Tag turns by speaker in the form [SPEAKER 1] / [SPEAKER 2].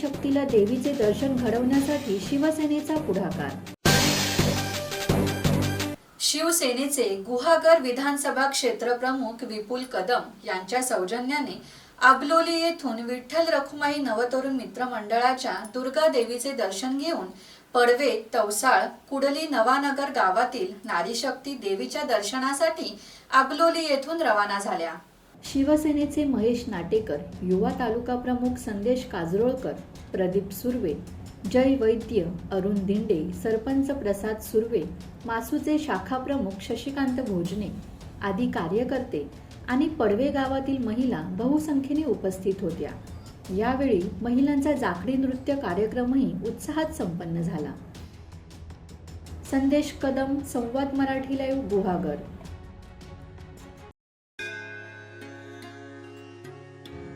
[SPEAKER 1] शक्तीला देवीचे दर्शन घडवण्यासाठी शिवसेनेचा पुढाकार.
[SPEAKER 2] शिवसेनेचे गुहागर विधानसभा क्षेत्र प्रमुख विपुल कदम यांच्या सौजन्याने आबलोली येथून विठ्ठल रखुमाई नवतरुण मित्र मंडळाच्या दुर्गा देवीचे दर्शन घेऊन पडवे तवसाळ कुडली नवानगर गावातील नारीशक्ती देवीच्या दर्शनासाठी आबलोली येथून रवाना झाल्या.
[SPEAKER 1] शिवसेनेचे महेश नाटेकर युवा तालुका प्रमुख संदेश काजरोळकर प्रदीप सुर्वे जय वैद्य अरुण दिंडे सरपंच प्रसाद सुर्वे मासूचे शाखा प्रमुख शशिकांत भोजने आदी कार्यकर्ते आणि पडवे गावातील महिला बहुसंख्येने उपस्थित होत्या. यावेळी महिलांचा जाखडी नृत्य कार्यक्रमही उत्साहात संपन्न झाला. संदेश कदम संवाद मराठी लाईव्ह गुहागर